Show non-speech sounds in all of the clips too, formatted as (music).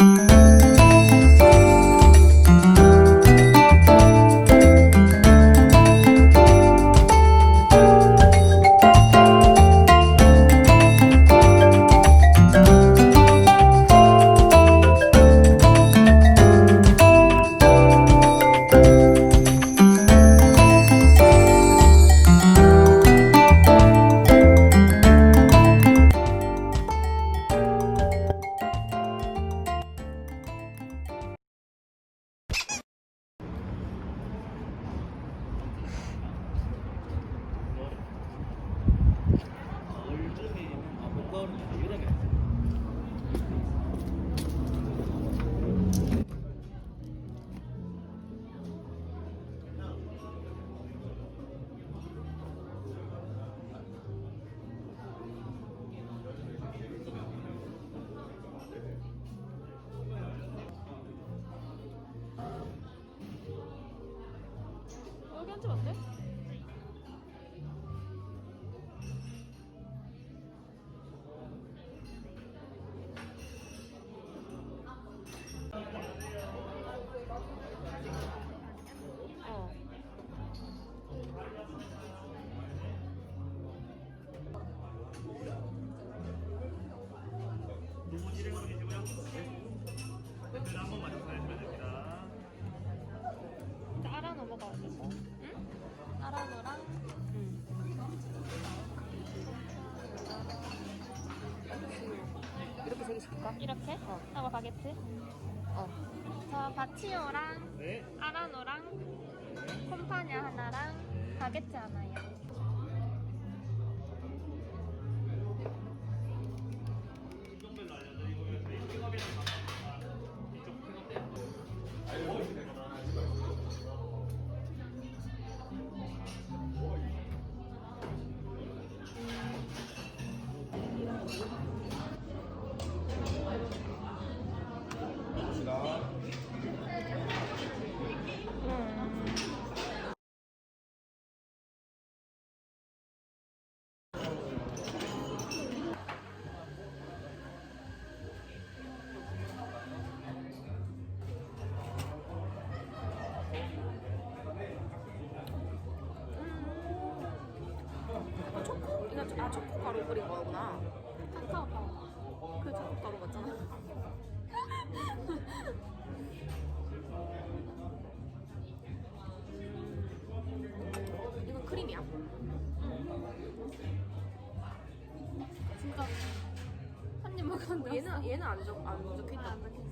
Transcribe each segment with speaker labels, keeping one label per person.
Speaker 1: 여 기
Speaker 2: 시킬까?
Speaker 1: 이렇게
Speaker 2: 어.
Speaker 1: 하고 바게트.
Speaker 2: 어.
Speaker 1: 저 바치오랑
Speaker 3: 네.
Speaker 1: 아라노랑 콤파냐 하나랑 바게트 하나요. 먹었는데
Speaker 2: 얘는 얘는 안 적, 안 적혀 있다.
Speaker 1: 안 적혀있어.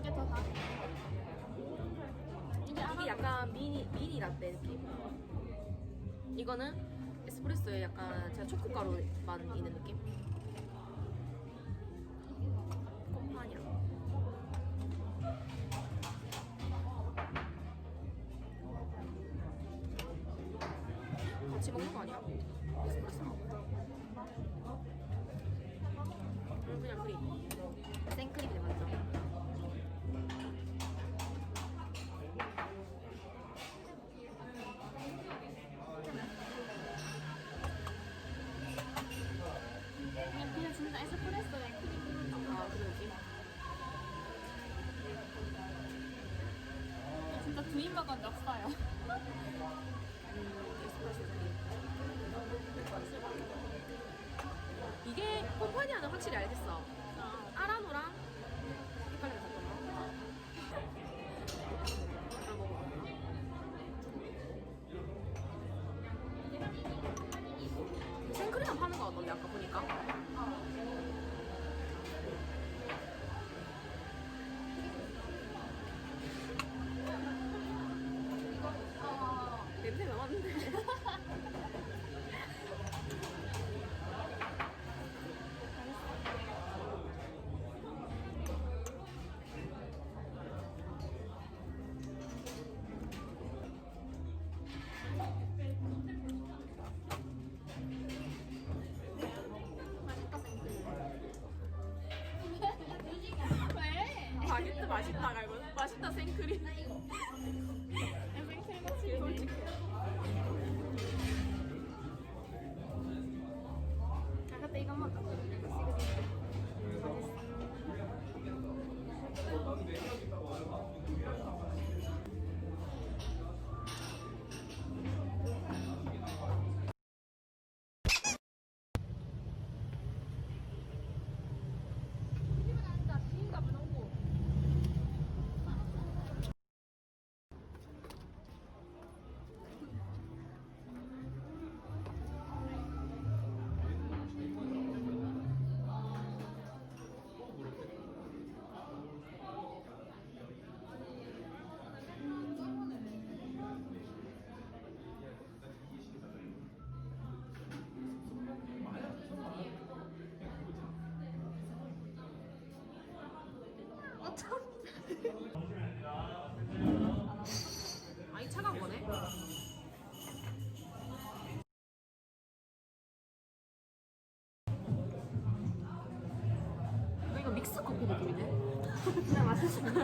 Speaker 1: 이게 더 나. 이게
Speaker 2: 이게 약간 미니 미니 라떼 느낌. 이거는 에스프레소에 약간 제가 초코 가루만 있는 느낌. 같이 먹는 거 아니야? 에스프레소. 음, 그냥 크림. 생크림이 맞죠?
Speaker 1: 그냥 그냥 진짜 에스프레소에 크림.
Speaker 2: 아, 그 느낌.
Speaker 1: 진짜 두입 먹었는데 없어요. (laughs)
Speaker 2: 확실히 알겠어. 아라노랑 헷갈리면 잠깐만. 하나 먹어볼까? 생크림 파는 거 같던데 아까
Speaker 1: 왜?
Speaker 2: 바게트 맛있다 갈고 맛있다 생크림. 솔직해.
Speaker 1: 아 그때 이거 먹었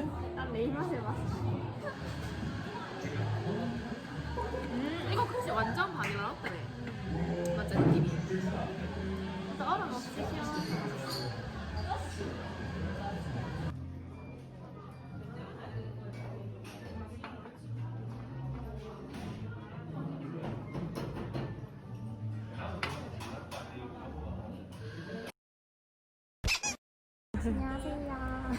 Speaker 1: 난내 입맛에 맛.
Speaker 4: 음, 이거 그치 완전 바닐라 라떼네. 맞지 느낌이.
Speaker 1: 진짜 얼음 없이 시원하게. 안녕하세요.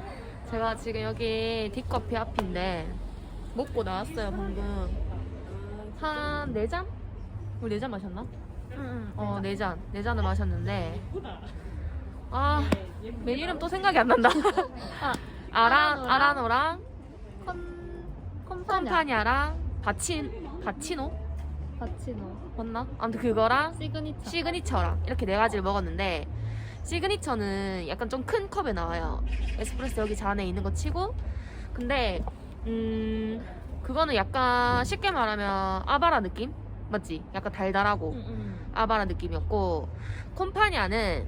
Speaker 1: (laughs)
Speaker 4: 제가 지금 여기 딥커피 앞인데 먹고 나왔어요 방금. 한네 잔? 우리 네잔 마셨나?
Speaker 1: 응,
Speaker 4: 어, 네 잔. 네 잔을 마셨는데. 아, 메뉴 이름 또 생각이 안 난다. (laughs)
Speaker 1: 아,
Speaker 4: 아라,
Speaker 1: 아라노랑 콘 콤파냐.
Speaker 4: 콤파냐 랑 바친, 바치노?
Speaker 1: 바치노.
Speaker 4: 맞나? 아무튼 그거랑
Speaker 1: 시그니처.
Speaker 4: 시그니처랑 이렇게 네 가지를 먹었는데 시그니처는 약간 좀 큰 컵에 나와요. 에스프레소 여기 잔에 있는 거 치고 근데 음 그거는 약간 쉽게 말하면 아바라 느낌? 맞지? 약간 달달하고
Speaker 1: 응, 응.
Speaker 4: 아바라 느낌이었고 콤파냐는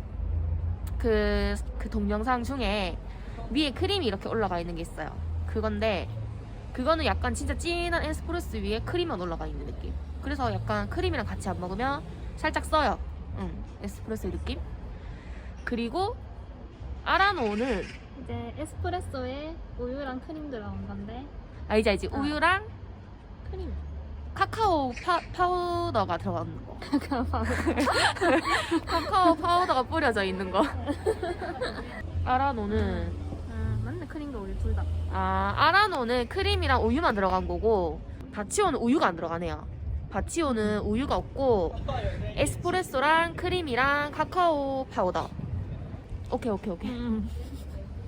Speaker 4: 그, 그 동영상 중에 위에 크림이 이렇게 올라가 있는 게 있어요. 그건데 그거는 약간 진짜 진한 에스프레소 위에 크림만 올라가 있는 느낌. 그래서 약간 크림이랑 같이 안 먹으면 살짝 써요. 응, 에스프레소 느낌. 그리고 아라노는
Speaker 1: 이제 에스프레소에 우유랑 크림 들어간 건데
Speaker 4: 알지 알지
Speaker 1: 어.
Speaker 4: 우유랑
Speaker 1: 크림.
Speaker 4: 카카오 파, 파우더가 들어가는 거. (laughs) 카카오 파우더가 뿌려져 있는 거. (laughs) 아라노는
Speaker 1: 아 맞네 크림과 우유 둘 다.
Speaker 4: 아 아라노는 크림이랑 우유만 들어간 거고 바치오는 우유가 안 들어가네요. 바치오는 우유가 없고 에스프레소랑 크림이랑 카카오 파우더. 오케이 오케이 오케이.
Speaker 1: 응.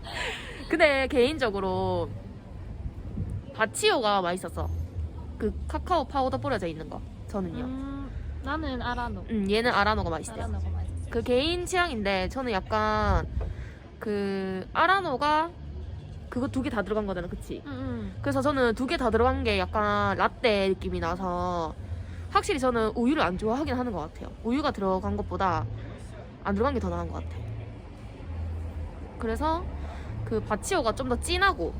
Speaker 1: (laughs)
Speaker 4: 근데 개인적으로 바치오가 맛있었어. 그 카카오 파우더 뿌려져 있는 거. 저는요.
Speaker 1: 음, 나는 아라노.
Speaker 4: 음 얘는 아라노가 맛있대요.
Speaker 1: 아라노가 맛있어.
Speaker 4: 그 개인 취향인데 저는 약간 그 아라노가 그거 두 개 다 들어간 거잖아, 그치?
Speaker 1: 응, 응.
Speaker 4: 그래서 저는 두 개 다 들어간 게 약간 라떼 느낌이 나서 확실히 저는 우유를 안 좋아하긴 하는 것 같아요. 우유가 들어간 것보다 안 들어간 게 더 나은 것 같아. 그래서 그 바치오가 좀 더 진하고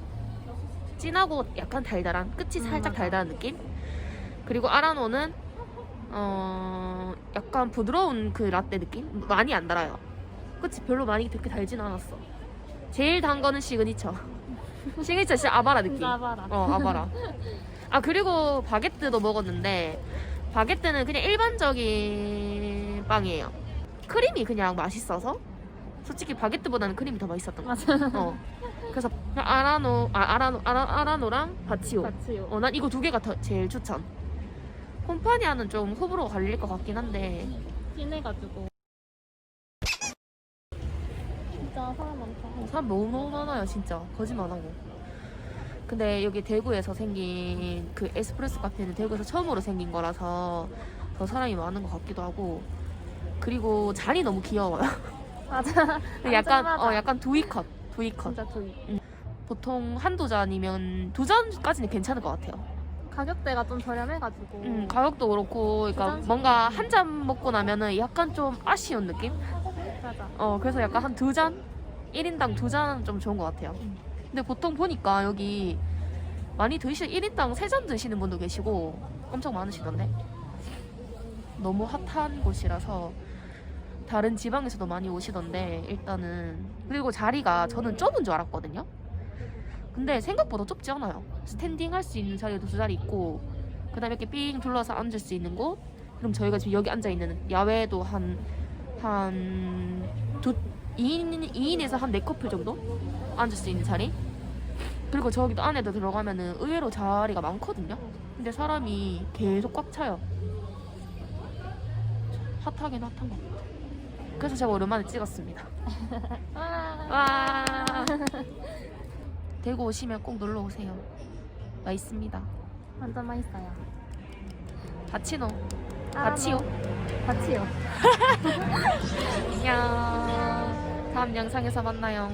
Speaker 4: 진하고 약간 달달한 끝이
Speaker 1: 음,
Speaker 4: 살짝
Speaker 1: 맞아.
Speaker 4: 달달한 느낌. 그리고 아라노는 어 약간 부드러운 그 라떼 느낌 많이 안 달아요. 그치 별로 많이 그렇게 달진 않았어. 제일 단 거는 시그니처. (laughs) 시그니처 진짜 아바라 느낌.
Speaker 1: 아바라.
Speaker 4: 어, 아바라. 아, 그리고 바게트도 먹었는데, 바게트는 그냥 일반적인 빵이에요. 크림이 그냥 맛있어서, 솔직히 바게트보다는 크림이 더 맛있었던 것. 같아. 어. 그래서, 아라노, 아, 아라노, 아라, 아라노랑 바치오.
Speaker 1: 바치오.
Speaker 4: 어, 난 이거 두 개가 더, 제일 추천. 콤파니아는 좀 호불호가 갈릴 것 같긴 한데,
Speaker 1: 진해가지고. 진짜 사람 많다.
Speaker 4: 어, 사람 너무 너무 많아요 진짜 거짓말 안 하고 근데 여기 대구에서 생긴 그 에스프레소 카페는 대구에서 처음으로 생긴 거라서 더 사람이 많은 것 같기도 하고 그리고 잔이 너무 귀여워요 (laughs)
Speaker 1: 맞아.
Speaker 4: 약간
Speaker 1: 안전하다.
Speaker 4: 어 약간 두이컷 두이컷
Speaker 1: 진짜 둘.
Speaker 4: 보통 한두 잔이면 두 잔까지는 괜찮을 것 같아요
Speaker 1: 가격대가 좀 저렴해가지고.
Speaker 4: 음, 가격도 그렇고 그러니까
Speaker 1: 두 잔씩
Speaker 4: 뭔가 한 잔 먹고 나면은 약간 좀 아쉬운 느낌
Speaker 1: 맞아.
Speaker 4: 어 그래서 약간 한 두 잔? 1인당 두 잔은 좀 좋은 것 같아요.
Speaker 1: 음.
Speaker 4: 근데 보통 보니까 여기 많이 드시 1인당 세 잔 드시는 분도 계시고 엄청 많으시던데. 너무 핫한 곳이라서 다른 지방에서도 많이 오시던데 일단은 그리고 자리가 저는 좁은 줄 알았거든요. 근데 생각보다 좁지 않아요. 스탠딩 할 수 있는 자리도 두 자리 있고 그 다음에 이렇게 삥 둘러서 앉을 수 있는 곳. 그럼 저희가 지금 여기 앉아 있는 야외도 한 한 두 2인, 2인에서 한 4커플 정도 앉을 수 있는 자리 그리고 저기도 안에도 들어가면은 의외로 자리가 많거든요 근데 사람이 계속 꽉 차요 핫하긴 핫한 것 같아요 그래서 제가 오랜만에 찍었습니다
Speaker 1: 와. (laughs)
Speaker 4: 와 대구 오시면 꼭 놀러 오세요 맛있습니다
Speaker 1: 완전 맛있어요.
Speaker 4: 바치노
Speaker 1: 아라노.
Speaker 4: 바치오
Speaker 1: 바치오. (laughs)
Speaker 4: 안녕 다음 영상에서 만나요